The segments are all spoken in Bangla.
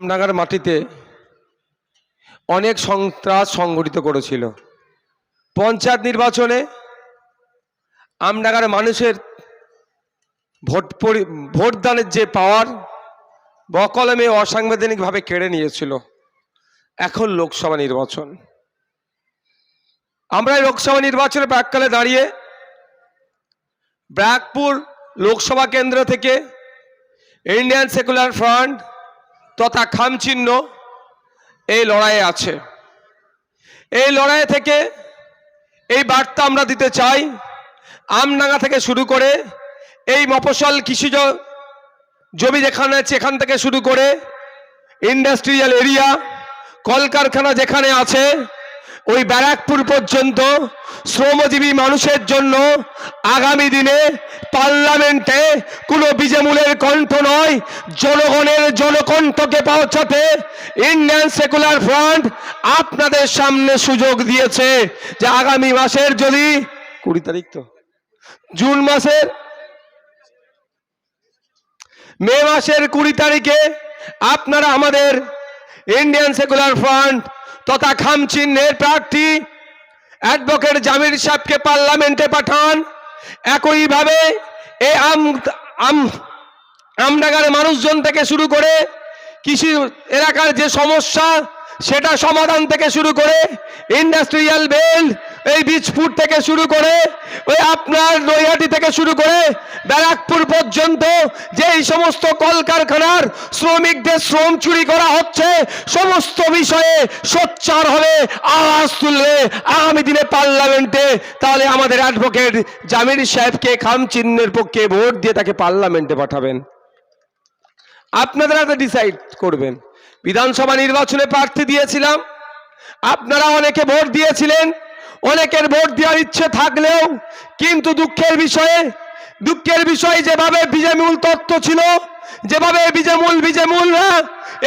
রামনগর মাটিতে অনেক সন্ত্রাস সংগঠিত করেছিল। পঞ্চায়েত নির্বাচনে আমডাঙ্গার মানুষের ভোট পরি- ভোটদানের যে পাওয়ার বকলমে অসাংবিধানিকভাবে কেড়ে নিয়েছিল। এখন লোকসভা নির্বাচন। আমরা লোকসভা নির্বাচনের প্রাককালে দাঁড়িয়ে ব্র্যাকপুর লোকসভা কেন্দ্র থেকে ইন্ডিয়ান সেকুলার ফ্রন্ট তথা খামচিহ্ন এই লড়াইয়ে আছে। এই লড়াই থেকে এই বার্তা আমরা দিতে চাই। আমডাঙ্গা থেকে শুরু করে এই মফসল কৃষিজ জমি যেখানে আছে এখান থেকে শুরু করে ইন্ডাস্ট্রিয়াল এরিয়া, কলকারখানা যেখানে আছে ওই ব্যারাকপুর পর্যন্ত শ্রমজীবী মানুষের জন্য আগামী দিনে পার্লামেন্টে কোনো বিজেমূলের কণ্ঠ নয়, জনগণের জনকণ্ঠকে পৌঁছাতে ইন্ডিয়ান সেকুলার ফ্রন্ট আপনাদের সামনে সুযোগ দিয়েছে যে আগামী মাসের যদি কুড়ি তারিখ তো, জুন মাসের, মে মাসের কুড়ি তারিখে আপনারা আমাদের ইন্ডিয়ান সেকুলার ফ্রন্ট তথা খামচিহ্নের প্রার্থী অ্যাডভোকেট জামির সাহেবকে পার্লামেন্টে পাঠান। একইভাবে এ আম আম, আমডাঙ্গার মানুষজন থেকে শুরু করে কৃষি এলাকার যে সমস্যা, সেটা সমাধান থেকে শুরু করে ইন্ডাস্ট্রিয়াল বেল্ট এই বীজপুর থেকে শুরু করে, ওই আপনার নৈহাটি থেকে শুরু করে ব্যারাকপুর পর্যন্ত যে এই সমস্ত কলকারখানার শ্রমিকদের শ্রম চুরি করা হচ্ছে, সমস্ত বিষয়ে সোচ্চার হবে, আওয়াজ তুললে আগামী দিনে পার্লামেন্টে তাহলে আমাদের অ্যাডভোকেট জামির সাহেবকে খাম চিহ্নের পক্ষে ভোট দিয়ে তাকে পার্লামেন্টে পাঠাবেন। আপনারা ডিসাইড করবেন। বিধানসভা নির্বাচনে প্রার্থী দিয়েছিলাম। আপনারা অনেকে ভোট দিয়েছিলেন। অনেকের ভোট দেওয়ার ইচ্ছে থাকলেও কিন্তু দুঃখের বিষয়ে দুঃখের বিষয় যেভাবে বিজেমিউল তত্ত্ব ছিল যেভাবে বিজেমূল বিজেমূলরা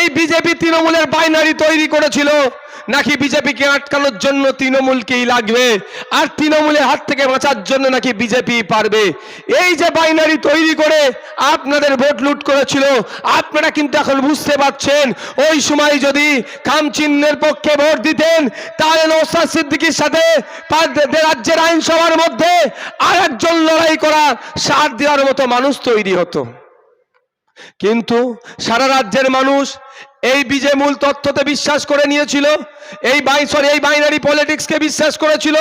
এই বিজেপি তৃণমূলের বাইনারি তৈরি করেছিল, নাকি বিজেপিকে আটকানোর জন্য তৃণমূলকেই লাগবে? আর তৃণমূলের হাত থেকে বাঁচার জন্য নাকি বিজেপি পারবে? এই যে বাইনারি তৈরি করে আপনাদের ভোট লুট করেছিল, আপনারা কিন্তু এখন বুঝতে পারছেন, ওই সময় যদি খাম চিহ্নের পক্ষে ভোট দিতেন, তাহলে নৌসাদ সিদ্দিকির সাথে রাজ্যের আইনসভার মধ্যে আর একজন লড়াই করা সার দেওয়ার মতো মানুষ তৈরি হতো। কিন্তু সারা রাজ্যের মানুষ এই বিজে মূল তথ্যতে বিশ্বাস করে নিয়েছিল, এই বাই সরি এই বাইনারি পলিটিক্সকে বিশ্বাস করেছিল।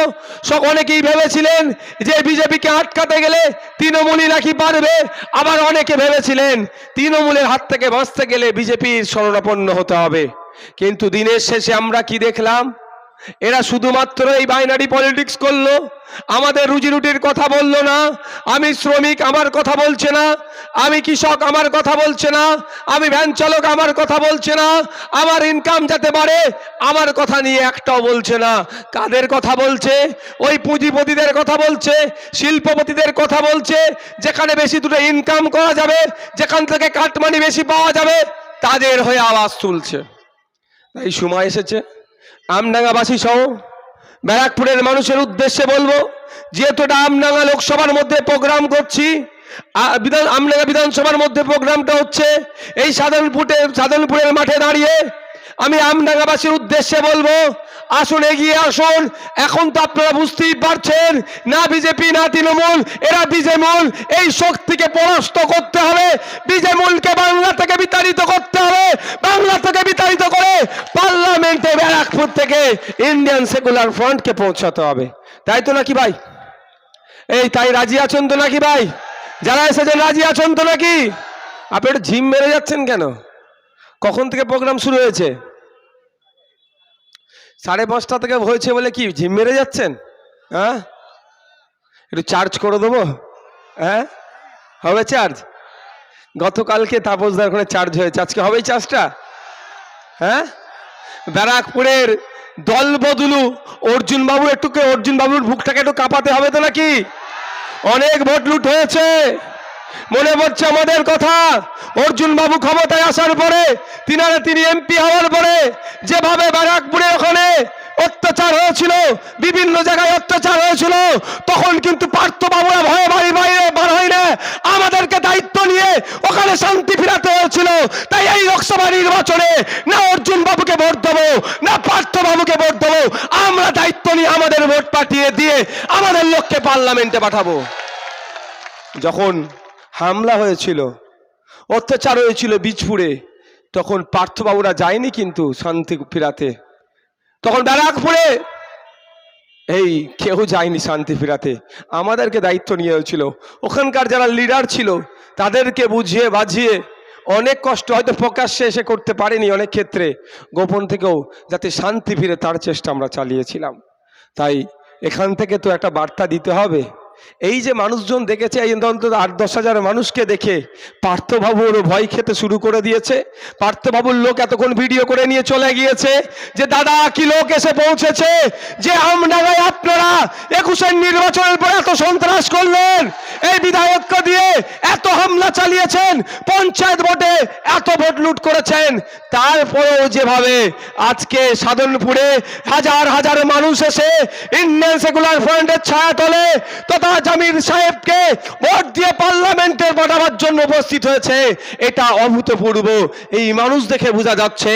সব অনেকেই ভেবেছিলেন যে বিজেপিকে আটকাতে গেলে তৃণমূলই নাকি পারবে। আবার অনেকে ভেবেছিলেন তৃণমূলের হাত থেকে বাঁচতে গেলে বিজেপির শরণাপন্ন হতে হবে। কিন্তু দিনের শেষে আমরা কি দেখলাম? এরা শুধুমাত্র এই বাইনারি পলিটিক্স করল। আমাদের রুজি রুটির কথা বলল না। আমি শ্রমিক, আমার কথা বলছে না। আমি কৃষক, আমার কথা বলছে না। আমি ভ্যান চালক, আমার কথা বলছে না। আমার ইনকাম যাতে বাড়ে, আমার কথা নিয়ে একটাও বলছে না। কাদের কথা বলছে? ওই পুঁজিপতিদের কথা বলছে, শিল্পপতিদের কথা বলছে, যেখানে বেশি দুটো ইনকাম করা যাবে, যেখান থেকে কাটমানি বেশি পাওয়া যাবে, তাদের হয়ে আওয়াজ তুলছে। এই সময় এসেছে। আমডাঙ্গাবাসী সহ ব্যারাকপুরের মানুষের উদ্দেশ্যে বলব যেহেতু এটা আমডাঙ্গা লোকসভার মধ্যে প্রোগ্রাম করছি বিধান, আমডাঙ্গা বিধানসভার মধ্যে প্রোগ্রামটা হচ্ছে, এই সাধারণপুরে সাধারণপুরের মাঠে দাঁড়িয়ে আমি আমডাঙ্গাবাসীর উদ্দেশ্যে বলব আসুন, এগিয়ে আসুন। এখন তো আপনারা বুঝতেই পারছেন, না বিজেপি, না তৃণমূল, এরা বিজেমূল। এই শক্তিকে পরাস্ত করতে হবে, বিজেমূলকে বাংলা থেকে বিতাড়িত করতে হবে, বাংলা থেকে বিতাড়িত করে পার্লামেন্টে ব্যারাকপুর থেকে ইন্ডিয়ান সেকুলার ফ্রন্টকে পৌঁছাতে হবে। তাই তো নাকি ভাই? এই, তাই রাজি আছেন তো নাকি ভাই? যারা এসেছেন, রাজি আছেন তো নাকি? আপনি একটু ঝিম মেরে যাচ্ছেন কেন? কখন থেকে প্রোগ্রাম শুরু হয়েছে? সাড়ে পাঁচটা থেকে হয়েছে বলে কি, ঝিম মেরে যাচ্ছেন? হ্যাঁ? একটু চার্জ করে দেবো? হ্যাঁ? হবে চার্জ গতকালকে তাপসদার ওখানে চার্জ হয়েছে, আজকে হবে চার্জটা হ্যাঁ? ব্যারাকপুরের দল বদলু অর্জুন বাবু একটু অর্জুন বাবুর বুকটাকে একটু কাঁপাতে হবে তো নাকি? অনেক ভোট লুট হয়েছে! মনে পড়ছে আমাদের কথা? অর্জুন বাবু ক্ষমতায় আসার পরে, তিনারা তিনি এমপি হওয়ার পরে, যেভাবে ব্যারাকপুরে ওখানে অত্যাচার হয়েছিল, বিভিন্ন জায়গায় অত্যাচার হয়েছিল, তখন কিন্তু পার্থ বাবুরা ভয়ে বাড়ি বাইরে বার হয় না। আমাদেরকে দায়িত্ব নিয়ে ওখানে শান্তি ফিরাতে হয়েছিল। তাই এই লোকসভা নির্বাচনে না অর্জুন বাবুকে ভোট দেবো, না পার্থ বাবুকে ভোট দেবো, আমরা দায়িত্ব নিয়ে আমাদের ভোট পাঠিয়ে দিয়ে আমাদের লোককে পার্লামেন্টে পাঠাবো। যখন হামলা হয়েছিল, অত্যাচার হয়েছিল বীজপুরে। তখন পার্থবাবুরা যায়নি কিন্তু শান্তি ফিরাতে। তখন ব্যারাকপুরে, এই কেউ যায়নি শান্তি ফিরাতে। আমাদেরকে দায়িত্ব নিয়ে হয়েছিল। ওখানকার যারা লিডার ছিল, তাদেরকে বুঝিয়ে বাজিয়ে অনেক কষ্ট হয়তো প্রকাশ্যে এসে করতে পারেনি অনেক ক্ষেত্রে। গোপন থেকেও যাতে শান্তি ফিরে তার চেষ্টা আমরা চালিয়েছিলাম। তাই এখান থেকে তো একটা বার্তা দিতে হবে। এই যে মানুষজন দেখেছে এই অন্তত আট দশ হাজার মানুষকে দেখে, পার্থবাবুর ভয় খেতে শুরু করে দিয়েছে। পার্থবাবুর লোক এতক্ষণ ভিডিও করে নিয়ে চলে গিয়েছে যে, দাদা, কি লোক এসে পৌঁছেছে? যে আমডাঙ্গায় আপনারা একুশের নির্বাচনের পর এত সন্ত্রাস করলেন, এই বিধায়ককে দিয়ে এত হামলা চালিয়েছেন, পঞ্চায়েত ভোটে এত ভোট লুট করেছেন। তারপরেও যেভাবে আজকে সাধনপুরে হাজার হাজার মানুষ এসে ইন্ডিয়ান সেকুলার ফ্রন্টের ছায়া তলে, তথা জামির সাহেবকে ভোট দিয়ে পার্লামেন্টের পাঠাবার জন্য উপস্থিত হয়েছে। এটা অভূতপূর্ব। এই মানুষ দেখে বোঝা যাচ্ছে,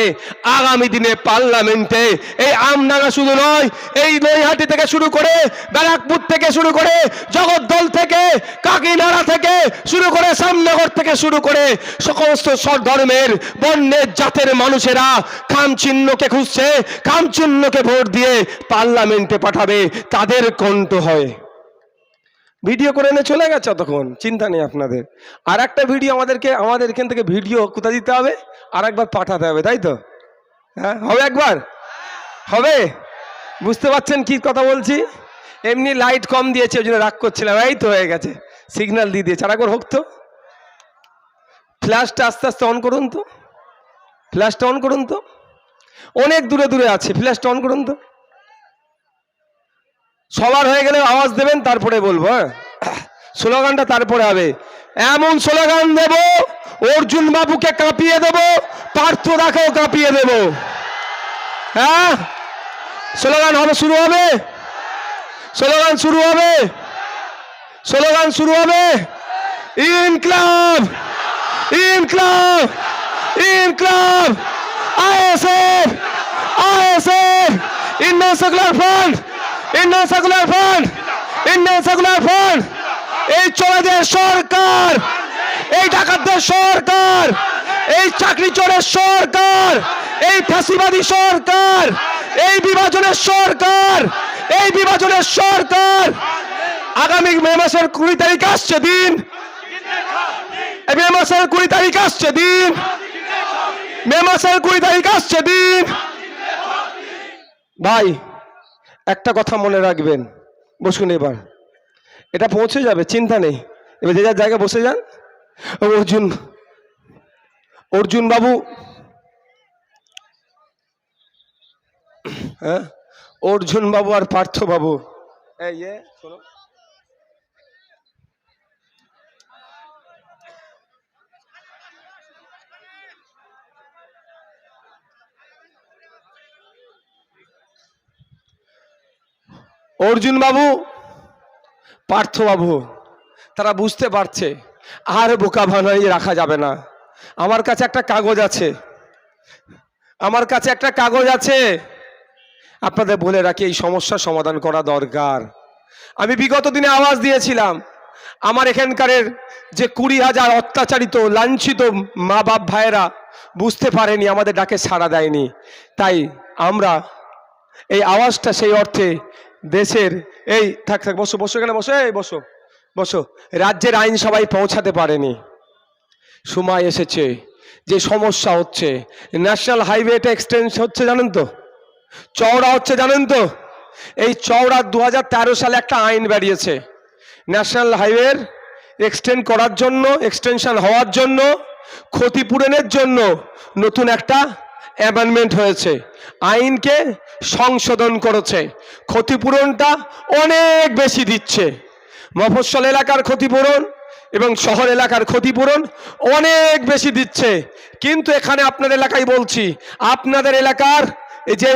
আগামী দিনে পার্লামেন্টে এই আমডাঙ্গা শুধু নয়, এই নৈহাটি থেকে শুরু করে ব্যারাকপুর থেকে শুরু করে জগদ্দল থেকে, কাকিনাড়া থেকে শুরু করে সামনগর থেকে শুরু করে সমস্ত সব ধর্মের, বর্ণের, জাতের মানুষেরা খাম চিহ্নকে খুঁজছে, খাম চিহ্নকে ভোট দিয়ে পার্লামেন্টে পাঠাবে। তাদের কণ্ঠ হয়। ভিডিও করে এনে চলে গেছে তখন চিন্তা নেই আপনাদের। আর একটা ভিডিও আমাদেরকে, আমাদের এখান থেকে ভিডিও কোথায় দিতে হবে? আর একবার পাঠাতে হবে, তাই তো? হ্যাঁ হবে একবার? হবে? বুঝতে পারছেন কি কথা বলছি? এমনি লাইট কম দিয়েছে, ওই জন্য রাগ করছিলাম, এই তো হয়ে গেছে। সিগন্যাল দিয়ে দিয়েছে। আর একবার হোক তো। ফ্ল্যাশটা আস্তে আস্তে অন করুন তো। ফ্ল্যাশটা অন করুন তো। অনেক দূরে দূরে আছে ফ্ল্যাশটা অন করুন তো। সবার হয়ে গেলে আওয়াজ দেবেন, তারপরে বলব হ্যাঁ? স্লোগানটা তারপরে হবে। এমন স্লোগান দেব, অর্জুন বাবুকে কাঁপিয়ে দেব, পার্থ দাকেও কাঁপিয়ে দেব। হ্যাঁ? স্লোগান হবে, শুরু হবে? স্লোগান শুরু হবে? স্লোগান শুরু হবে? ইনক্লাব! ইনক্লাব! ইনক্লাব! ISF! ISF! Indian Secular Front! Indian Secular Front Indian Secular Front. এই চোরাদের সরকার, এই ডাকাতদের সরকার, এই চাকরি চোরের সরকার, এই ফ্যাসিবাদী সরকার, এই বিভাজনের সরকার, এই বিভাজনের সরকার। আগামী মে মাসের কুড়ি তারিখ আসছে দিন। মে মাসের কুড়ি তারিখ আসছে দিন। মে মাসের কুড়ি তারিখ আসছে দিন। ভাই একটা কথা মনে রাখবেন, বসুন এবার। এটা পৌঁছে যাবে, চিন্তা নেই। এবার যে যার জায়গায় বসে যান। অর্জুন অর্জুন বাবু হ্যাঁ? অর্জুন বাবু আর পার্থ বাবু এই শোনো। অর্জুন বাবু, পার্থ বাবু, তারা বুঝতে পারছে, আর বোকা বানাই রাখা যাবে না। আমার কাছে একটা কাগজ আছে। আমার কাছে একটা কাগজ আছে। আপনাদের বলে রাখি, এই সমস্যার সমাধান করা দরকার। আমি বিগত দিনে আওয়াজ দিয়েছিলাম, আমার এখানকারের যে কুড়ি হাজার অত্যাচারিত, লাঞ্ছিত মা বাপ ভাইয়েরা বুঝতে পারেনি, আমাদের ডাকে সাড়া দেয়নি। তাই আমরা এই আওয়াজটা সেই অর্থে দেশের, এই, থাক থাক, বসো বসো এখানে, বসো, এই, বসো বসো। রাজ্যের আইনসভায় পৌঁছাতে পারেনি। সময় এসেছে, যে সমস্যা হচ্ছে। ন্যাশনাল হাইওয়েটা এক্সটেন্স হচ্ছে, জানেন তো? চওড়া হচ্ছে, জানেন তো? এই চওড়া দু হাজার তেরো সালে একটা আইন বেরিয়েছে। ন্যাশনাল হাইওয়ের এক্সটেন্ড করার জন্য, এক্সটেনশন হওয়ার জন্য, ক্ষতিপূরণের জন্য নতুন একটা অ্যামেন্ডমেন্ট হয়েছে, আইনকে সংশোধন করেছে, ক্ষতিপূরণটা অনেক বেশি দিচ্ছে। মফস্বল এলাকার ক্ষতিপূরণ এবং শহর এলাকার ক্ষতিপূরণ অনেক বেশি দিচ্ছে। কিন্তু এখানে আপনার এলাকায় বলছি, আপনাদের এলাকার যে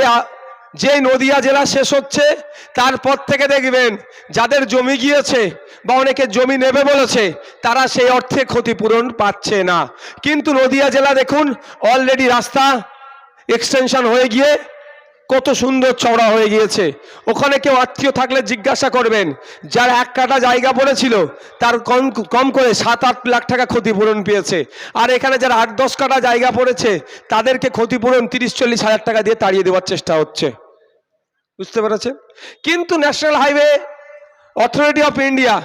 যে নদিয়া জেলা শেষ হচ্ছে, তারপর থেকে দেখবেন যাদের জমি গিয়েছে বা অনেকে জমি নেবে বলেছে, তারা সেই অর্থে ক্ষতিপূরণ পাচ্ছে না। কিন্তু নদিয়া জেলা দেখুন অলরেডি রাস্তা এক্সটেনশন হয়ে গিয়ে কত সুন্দর চওড়া হয়ে গিয়েছে। ওখানে কেউ আত্মীয় থাকলে জিজ্ঞাসা করবেন, যার এক কাটা জায়গা পড়েছিল, তার কম কম করে সাত, আট লাখ টাকা ক্ষতিপূরণ পেয়েছে। আর এখানে যারা আট, দশ কাটা জায়গা পড়েছে, তাদেরকে ক্ষতিপূরণ তিরিশ, চল্লিশ হাজার টাকা দিয়ে তাড়িয়ে দেওয়ার চেষ্টা হচ্ছে। বুঝতে পেরেছেন? কিন্তু National Highway Authority of India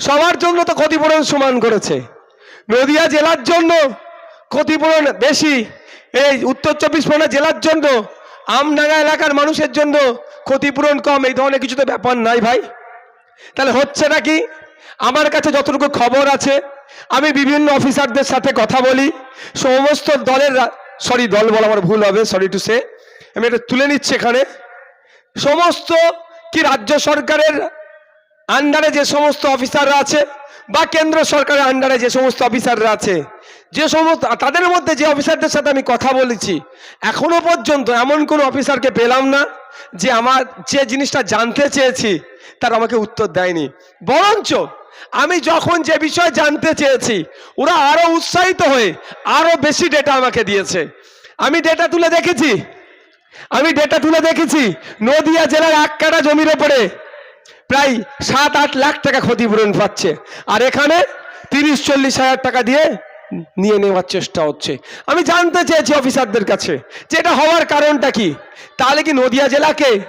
সবার জন্য তো ক্ষতিপূরণ সমান করেছে। নদিয়া জেলার জন্য ক্ষতিপূরণ বেশি। এই উত্তর চব্বিশ পরগনা জেলার জন্য, আমডাঙ্গা এলাকার মানুষের জন্য ক্ষতিপূরণ কম, এই ধরনের কিছু তো ব্যাপার নাই ভাই। তাহলে হচ্ছে নাকি আমার কাছে যতটুকু খবর আছে, আমি বিভিন্ন অফিসারদের সাথে কথা বলি, সমস্ত দলের সরি, দল বলা আমার ভুল হবে, সরি টু সে আমি এটা তুলে নিচ্ছি এখানে। সমস্ত কি রাজ্য সরকারের আন্ডারে যে সমস্ত অফিসাররা আছে, বা কেন্দ্র সরকারের আন্ডারে যে সমস্ত অফিসাররা আছে যে সমস্ত, তাদের মধ্যে যে অফিসারদের সাথে আমি কথা বলেছি, এখনও পর্যন্ত এমন কোনো অফিসারকে পেলাম না যে আমার, যে জিনিসটা জানতে চেয়েছি, তার আমাকে উত্তর দেয়নি। বরঞ্চ আমি যখন যে বিষয় জানতে চেয়েছি, ওরা আরও উৎসাহিত হয়ে আরও বেশি ডেটা আমাকে দিয়েছে। আমি ডেটা তুলে দেখেছি। আমি ডেটা তুলে দেখেছি, নদিয়া জেলার এক কাটা জমির ওপরে প্রায় সাত আট লাখ টাকা ক্ষতিপূরণ পাচ্ছে। আর এখানে তিরিশ, চল্লিশ হাজার টাকা দিয়ে নিয়ে নেওয়ার চেষ্টা হচ্ছে। আমি জানতে চেয়েছি অফিসারদের কাছে যে এটা হওয়ার কারণটা কি। তাহলে কি নদিয়া জেলাকে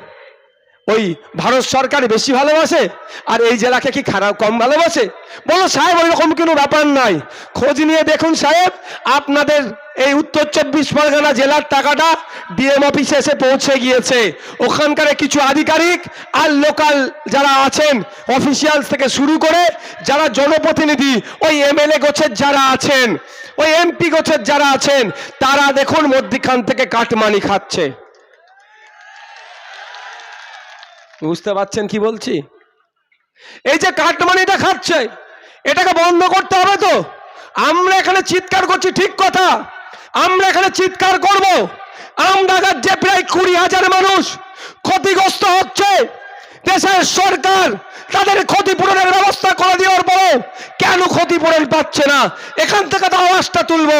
ওই ভারত সরকার বেশি ভালোবাসে? আর এই জেলাকে কি খারাপ কম ভালোবাসে? বলো সাহেব, ওইরকম কোনো ব্যাপার নাই। খোঁজ নিয়ে দেখুন সাহেব, আপনাদের এই উত্তর চব্বিশ পরগনা জেলার টাকাটা ডিএম অফিসে এসে পৌঁছে গিয়েছে। ওখানকার কিছু আধিকারিক আর লোকাল যারা আছেন অফিসিয়ালস থেকে শুরু করে যারা জনপ্রতিনিধি, ওই এমএলএ গোছের যারা আছেন, ওই এমপি গোছের যারা আছেন, তারা দেখুন মধ্যিখান থেকে কাটমানি খাচ্ছে। বুঝতে পারছেন কি বলছি? এই যে কাটমানিটা খাচ্ছে, এটাকে বন্ধ করতে হবে তো? আমরা এখানে চিৎকার করছি, ঠিক কথা। আমরা এখানে চিৎকার করব। আমডাঙ্গার যে প্রায় কুড়ি হাজার মানুষ ক্ষতিগ্রস্ত হচ্ছে। দেশের সরকার তাদের ক্ষতিপূরণের ব্যবস্থা করে দেওয়ার পরও কেন ক্ষতিপূরণ পাচ্ছে না? এখান থেকে তো আওয়াজটা তুলবো।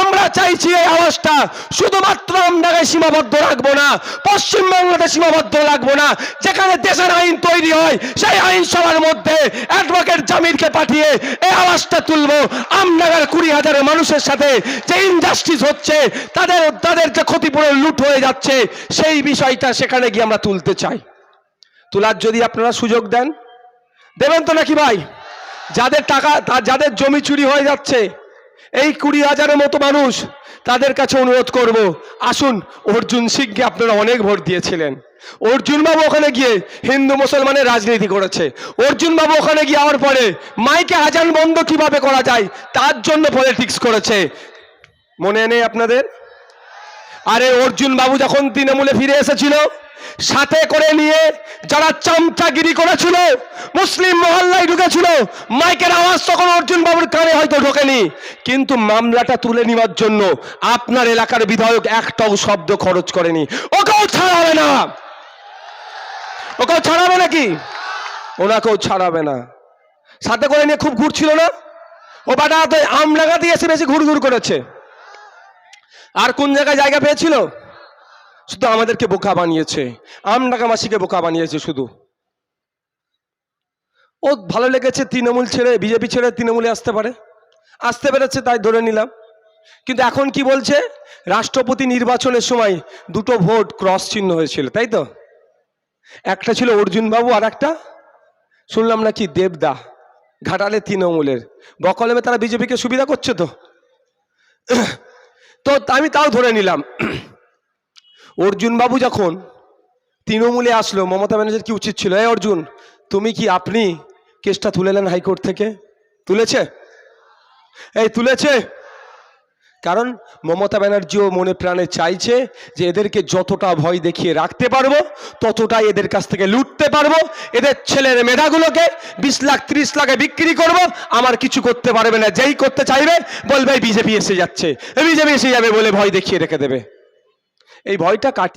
আমরা চাইছি এই আওয়াজটা শুধুমাত্র আমডাঙ্গায় সীমাবদ্ধ রাখব না, পশ্চিম বাংলাতে সীমাবদ্ধ রাখব না, যেখানে দেশের আইন তৈরি হয়, সেই আইনসভার মধ্যে অ্যাডভোকেট জামিরকে পাঠিয়ে এই আওয়াজটা তুলবো। আমডাঙ্গার কুড়ি হাজারের মানুষের সাথে যে ইনজাস্টিস হচ্ছে, তাদের তাদের যে ক্ষতিপূরণ লুট হয়ে যাচ্ছে, সেই বিষয়টা সেখানে গিয়ে আমরা তুলতে চাই। তোলার যদি আপনারা সুযোগ দেন। দেবেন তো নাকি ভাই? যাদের টাকা যাদের জমি চুরি হয়ে যাচ্ছে, এই কুড়ি হাজারের মতো মানুষ তাদের কাছে অনুরোধ করব, আসুন, অর্জুন সিংকে আপনারা অনেক ভোট দিয়েছিলেন। অর্জুন বাবু ওখানে গিয়ে হিন্দু মুসলমানের রাজনীতি করেছে। অর্জুন বাবু ওখানে গিয়ে যাওয়ার পরে মাইকে আজান বন্ধ কীভাবে করা যায়, তার জন্য পলিটিক্স করেছে। মনে নেই আপনাদের? আরে অর্জুন বাবু যখন তৃণমূলে ফিরে এসেছিল, সাথে করে নিয়ে যারা চামচাগিরি করেছিল, মুসলিম মহল্লায় ঢুকেছিল, মাইকের আওয়াজ তখন অর্জুন বাবুর কানে হয়তো ঢোকেনি। কিন্তু মামলাটা তুলে নেওয়ার জন্য আপনার এলাকার বিধায়ক একটাও শব্দ খরচ করেনি। ওকেও ছাড়াবে না। ওকেও ছাড়াবে নাকি? ওনাকেও ছাড়াবে না। সাথে করে নিয়ে খুব ঘুরছিল না? ও বাটা আমলাগা দিয়ে এসে বেশি ঘুর ঘুর করেছে। আর কোন জায়গায় জায়গা পেয়েছিল? শুধু আমাদেরকে বোকা বানিয়েছে। আমডাকা মাসিকে বোকা বানিয়েছে শুধু। ও ভালো লেগেছে তৃণমূল ছেড়ে, বিজেপি ছেড়ে তৃণমূলে আসতে পারে। আসতে পেরেছে, তাই ধরে নিলাম। কিন্তু এখন কি বলছে? রাষ্ট্রপতি নির্বাচনের সময় দুটো ভোট ক্রস চিহ্ন হয়েছিল, তাই তো? একটা ছিল অর্জুন বাবু আর একটা, শুনলাম নাকি দেবদা, ঘাটালে তৃণমূলের। বকলমে তারা বিজেপিকে সুবিধা করছে তো? তো আমি তাও ধরে নিলাম। অর্জুন বাবু যখন তৃণমূলে আসলো, মমতা ব্যানার্জির কি উচিত ছিল? এই অর্জুন, তুমি কি আপনি কেসটা তুলে নেন হাইকোর্ট থেকে? তুলেছে? এই তুলেছে? কারণ মমতা ব্যানার্জিও মনে প্রাণে চাইছে যে এদেরকে যতটা ভয় দেখিয়ে রাখতে পারব, ততটাই এদের কাছ থেকে লুটতে পারব। এদের ছেলের মেধাগুলোকে বিশ লাখ, ত্রিশ লাখে বিক্রি করব। আমার কিছু করতে পারবে না, যেই করতে চাইবে, বলবে বিজেপি এসে যাচ্ছে। বিজেপি এসে যাবে বলে ভয় দেখিয়ে রেখে দেবে। এই ভয়টা কাটিয়ে